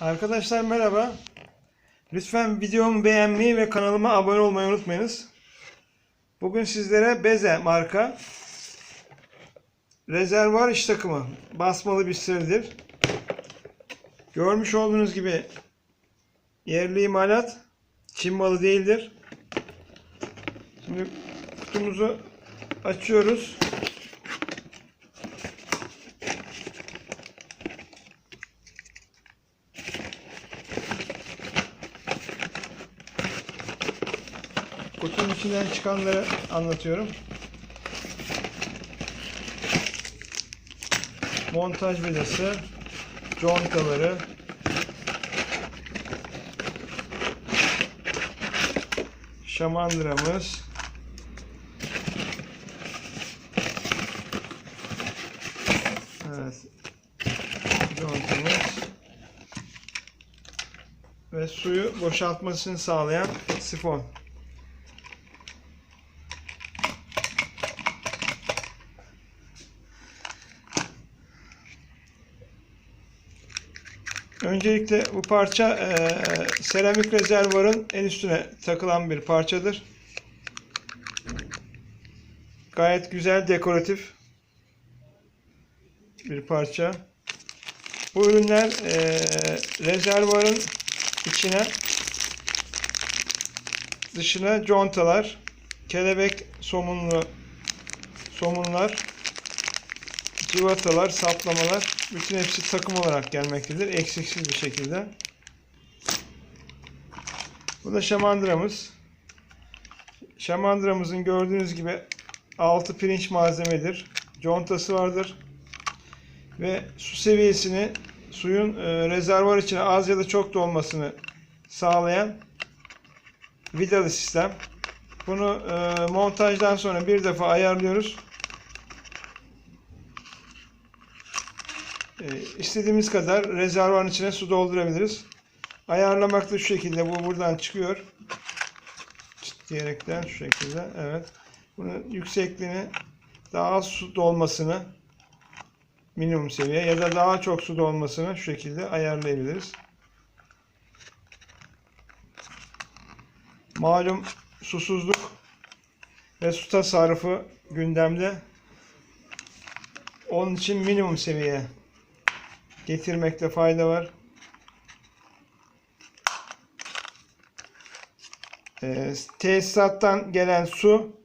Arkadaşlar merhaba. Lütfen videomu beğenmeyi ve kanalıma abone olmayı unutmayınız. Bugün sizlere Beze marka rezervuar iş takımı basmalı bir seridir. Görmüş olduğunuz gibi yerli imalat Çin malı değildir. Şimdi kutumuzu açıyoruz. Kutunun içinden çıkanları anlatıyorum. Montaj vidası, contaları, şamandıramız, evet, contamız ve suyu boşaltmasını sağlayan sifon. Öncelikle bu parça eee, seramik rezervuarın en üstüne takılan bir parçadır. Gayet güzel dekoratif bir parça. Bu ürünler eee, rezervuarın içine dışına contalar, kelebek somunlu somunlar, cıvatalar, saplamalar bütün hepsi takım olarak gelmektedir. Eksiksiz bir şekilde. Bu da şamandıramız. Şamandıramızın gördüğünüz gibi altı pirinç malzemedir. Contası vardır. Ve su seviyesini suyun e, rezervuar içine az ya da çok dolmasını sağlayan vidalı sistem. Bunu e, montajdan sonra bir defa ayarlıyoruz. İstediğimiz kadar rezervuarın içine su doldurabiliriz. Ayarlamak da şu şekilde. Bu buradan çıkıyor. Çıt diyerekten şu şekilde. Evet. Bunun yüksekliğini daha az su dolmasını minimum seviye ya da daha çok su dolmasını şu şekilde ayarlayabiliriz. Malum susuzluk ve su tasarrufu gündemde. Onun için minimum seviye getirmekte fayda var. Ee, tesisattan gelen su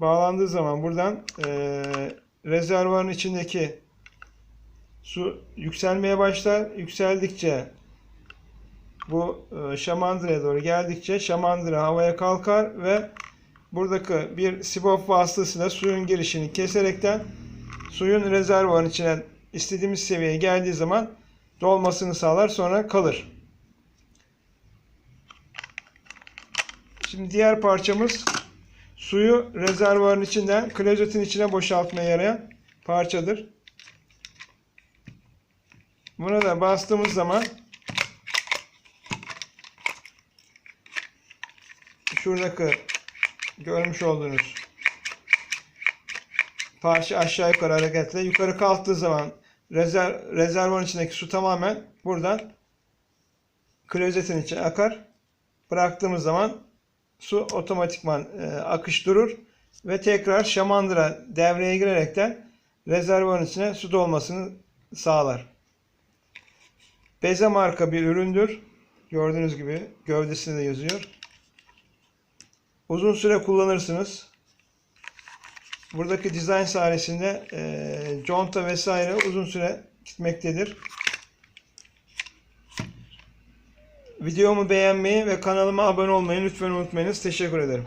bağlandığı zaman buradan e, rezervuarın içindeki su yükselmeye başlar. Yükseldikçe bu e, şamandıraya doğru geldikçe şamandıra havaya kalkar ve buradaki bir sibop vasıtasıyla suyun girişini keserekten suyun rezervuarın içine istediğimiz seviyeye geldiği zaman dolmasını sağlar sonra kalır. Şimdi diğer parçamız suyu rezervuarın içinden klozetin içine boşaltmaya yarayan parçadır. Buna da bastığımız zaman şuradaki görmüş olduğunuz parça aşağı yukarı hareketle yukarı kalktığı zaman rezerv, rezervuarın içindeki su tamamen buradan klozetin içine akar. Bıraktığımız zaman su otomatikman e, akış durur ve tekrar şamandıra devreye girerekten rezervuarın içine su dolmasını sağlar. Beze marka bir üründür. Gördüğünüz gibi gövdesinde de yazıyor. Uzun süre kullanırsınız. Buradaki dizayn sayesinde e, conta vesaire uzun süre gitmektedir. Videomu beğenmeyi ve kanalıma abone olmayı lütfen unutmayınız. Teşekkür ederim.